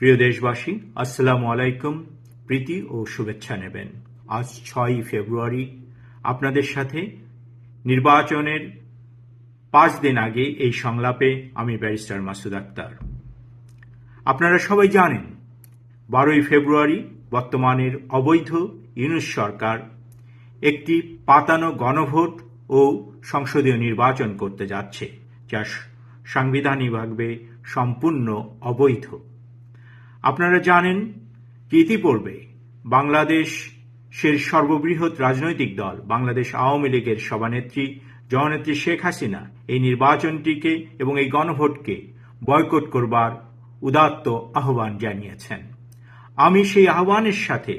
প্রিয় দেশবাসী, আসসালামু আলাইকুম, প্রীতি ও শুভেচ্ছা নেবেন। আজ ছয়ই ফেব্রুয়ারি। আপনাদের সাথে নির্বাচনের পাঁচ দিন আগে এই সংলাপে আমি ব্যারিস্টার মাসুদ আক্তার। আপনারা সবাই জানেন, বারোই ফেব্রুয়ারি বর্তমানের অবৈধ ইউনুস সরকার একটি পাতানো গণভোট ও সংসদীয় নির্বাচন করতে যাচ্ছে, যা সাংবিধানিকভাবে সম্পূর্ণ অবৈধ। আপনারা জানেন যে ইতিপূর্বে বাংলাদেশের সর্ববৃহৎ রাজনৈতিক দল, বাংলাদেশ আওয়ামী লীগের সভানেত্রী, জননেত্রী শেখ হাসিনা, এই নির্বাচনটিকে এবং এই গণভোটকে বয়কট করবার উদাত্ত আহ্বান জানিয়েছেন। আমি সেই আহ্বানের সাথে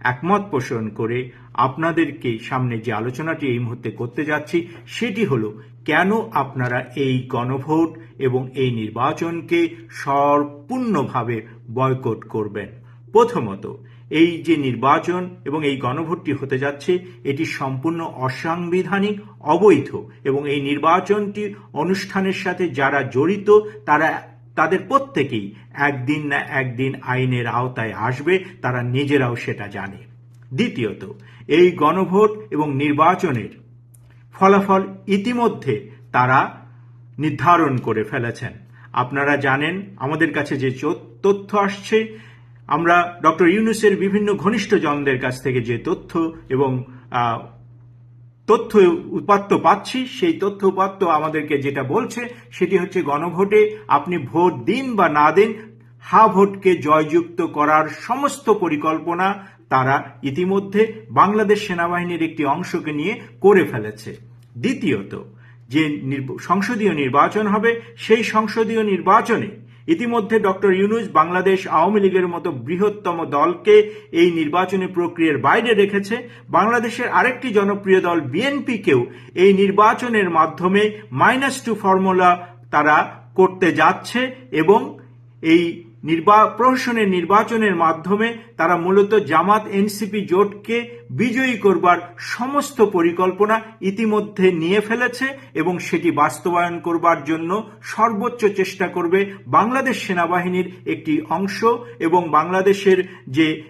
একমত পোষণ করে আপনাদেরকে সামনে যে আলোচনাটি এই মুহূর্তে করতে যাচ্ছি, সেটি হলো, কেন আপনারা এই গণভোট এবং এই নির্বাচনকে সম্পূর্ণভাবে বয়কট করবেন? প্রথমত, এই যে নির্বাচন এবং এই গণভোটটি হতে যাচ্ছে, এটি সম্পূর্ণ অসাংবিধানিক, অবৈধ এবং এই নির্বাচনটি অনুষ্ঠানের সাথে যারা জড়িত, তারা, তাদের প্রত্যেকেই একদিন না একদিন আইনের আওতায় আসবে, তারা নিজেরাও সেটা জানে। দ্বিতীয়ত এই গণভোট এবং নির্বাচনের ফলাফল ইতিমধ্যে তারা নির্ধারণ করে ফেলেছেন। আপনারা জানেন, আমাদের কাছে যে তথ্য আসছে, আমরা ডক্টর ইউনুসের বিভিন্ন ঘনিষ্ঠজনদের কাছ থেকে যে তথ্য এবং তথ্য উপাত্ত পাচ্ছি, সেই তথ্য উপাত্ত আমাদেরকে যেটা বলছে, সেটি হচ্ছে গণভোটে আপনি ভোট দিন বা না দিন, হা ভোটকে জয়যুক্ত করার সমস্ত পরিকল্পনা তারা ইতিমধ্যে বাংলাদেশ সেনাবাহিনীর একটি অংশকে নিয়ে করে ফেলেছে। দ্বিতীয়ত, যে সংসদীয় নির্বাচন হবে, সেই সংসদীয় নির্বাচনে ইতিমধ্যে ডক্টর ইউনুস বাংলাদেশ আওয়ামী লীগের মতো বৃহত্তম দলকে এই নির্বাচনী প্রক্রিয়ার বাইরে রেখেছে। বাংলাদেশের আরেকটি জনপ্রিয় দল বিএনপিকেও এই নির্বাচনের মাধ্যমে মাইনাস টু ফর্মুলা তারা করতে যাচ্ছে এবং এই নির্বা প্রহসনের নির্বাচনের মাধ্যমে তারা মূলত জামাত এনসিপি জোটকে বিজয়ী করবার সমস্ত পরিকল্পনা ইতিমধ্যে নিয়ে ফেলেছে এবং সেটি বাস্তবায়ন করবার জন্য সর্বোচ্চ চেষ্টা করবে বাংলাদেশ সেনাবাহিনীর একটি অংশ এবং বাংলাদেশের যে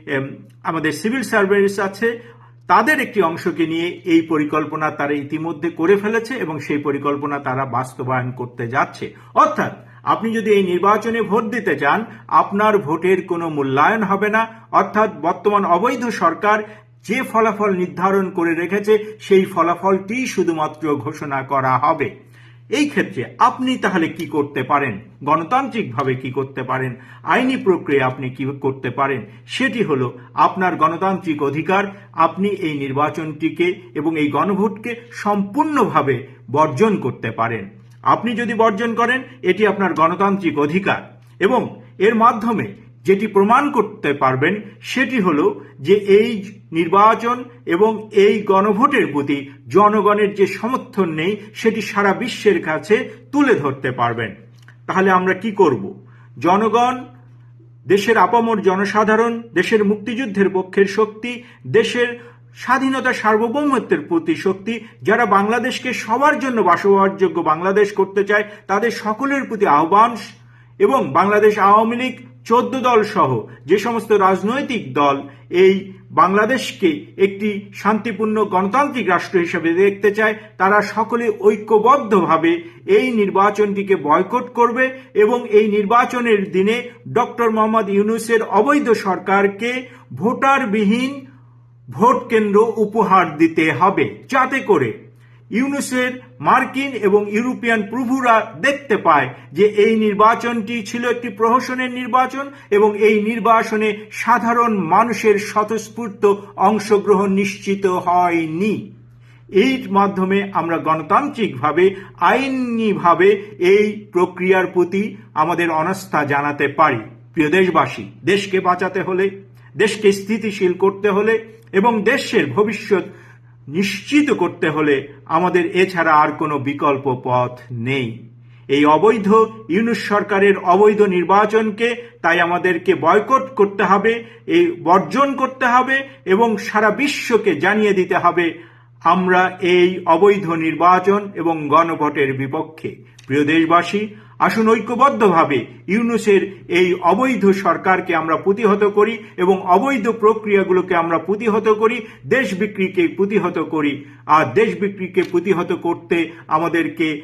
আমাদের সিভিল সার্ভিস আছে, তাদের একটি অংশকে নিয়ে এই পরিকল্পনা তারা ইতিমধ্যে করে ফেলেছে এবং সেই পরিকল্পনা তারা বাস্তবায়ন করতে যাচ্ছে। অর্থাৎ আপনি যদি এই নির্বাচনে ভোট দিতে চান, আপনার ভোটের কোনো মূল্যায়ন হবে না। অর্থাৎ বর্তমান অবৈধ সরকার যে ফলাফল নির্ধারণ করে রেখেছে, সেই ফলাফলটি শুধুমাত্র ঘোষণা করা হবে। এই ক্ষেত্রে আপনি তাহলে কি করতে পারেন? গণতান্ত্রিকভাবে কি করতে পারেন? আইনি প্রক্রিয়া আপনি কি করতে পারেন? সেটি হলো আপনার গণতান্ত্রিক অধিকার, আপনি এই নির্বাচনটিকে এবং এই গণভোটকে সম্পূর্ণভাবে বর্জন করতে পারেন। আপনি যদি বর্জন করেন, এটি আপনার গণতান্ত্রিক অধিকার। এবং এর মাধ্যমে যেটি প্রমাণ করতে পারবেন, সেটি হলো যে এই নির্বাচন এবং এই গণভোটের প্রতি জনগণের যে সমর্থন নেই, সেটি সারা বিশ্বের কাছে তুলে ধরতে পারবেন। তাহলে আমরা কি করব? জনগণ, দেশের আপামর জনসাধারণ, দেশের মুক্তিযুদ্ধের পক্ষের শক্তি, দেশের স্বাধীনতা সার্বভৌমত্বের প্রতি শক্তি যারা বাংলাদেশকে সবার জন্য বাসবাসযোগ্য বাংলাদেশ করতে চায়, তাদের সকলের প্রতি আহ্বান এবং বাংলাদেশ আওয়ামী লীগ চোদ্দ দল সহ যে সমস্ত রাজনৈতিক দল এই বাংলাদেশকে একটি শান্তিপূর্ণ গণতান্ত্রিক রাষ্ট্র হিসেবে দেখতে চায়, তারা সকলে ঐক্যবদ্ধভাবে এই নির্বাচনটিকে বয়কট করবে এবং এই নির্বাচনের দিনে ডক্টর মোহাম্মদ ইউনুসের অবৈধ সরকারকে ভোটারবিহীন ভোট কেন্দ্র উপহার দিতে হবে। যাতে করে ইউনুসের মার্কিন এবং ইউরোপিয়ান প্রভুরা দেখতে পায় যে এই নির্বাচনটি ছিল একটি প্রহসনের নির্বাচন এবং এই নির্বাচনে সাধারণ মানুষের স্বতঃস্ফূর্ত অংশগ্রহণ নিশ্চিত হয়নি। এই মাধ্যমে আমরা গণতান্ত্রিকভাবে, আইনিভাবে এই প্রক্রিয়ার প্রতি আমাদের অনাস্থা জানাতে পারি। প্রিয় দেশবাসী, দেশকে বাঁচাতে হলে দেশকে স্থিতিশীল করতে হলে এবং দেশের ভবিষ্যৎ নিশ্চিত করতে হলে আমাদের এছাড়া আর কোনো বিকল্প পথ নেই। এই অবৈধ ইউনুস সরকারের অবৈধ নির্বাচনকে তাই আমাদেরকে বয়কট করতে হবে, এই বর্জন করতে হবে এবং সারা বিশ্বকে জানিয়ে দিতে হবে, আমরা এই অবৈধ নির্বাচন এবং গণভোটের বিপক্ষে। প্রিয় দেশবাসী আসুন ঐক্যবদ্ধভাবে ইউনুসের এই অবৈধ সরকারকে আমরা প্রতিহত করি এবং অবৈধ প্রক্রিয়াগুলোকে আমরা প্রতিহত করি, দেশ বিক্রিকে প্রতিহত করি। আর দেশ বিক্রিকে প্রতিহত করতে আমাদেরকে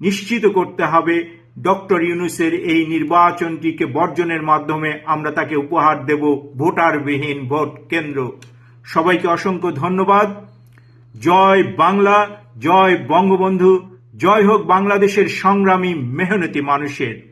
নিশ্চিত করতে হবে, ডক্টর ইউনুসের এই নির্বাচনটিকে বর্জনের মাধ্যমে আমরা তাকে উপহার দেব ভোটারবিহীন ভোট কেন্দ্র। সবাইকে অসংখ্য ধন্যবাদ। জয় বাংলা, জয় বঙ্গবন্ধু। জয় হোক বাংলাদেশের সংগ্রামী মেহনতি মানুষের।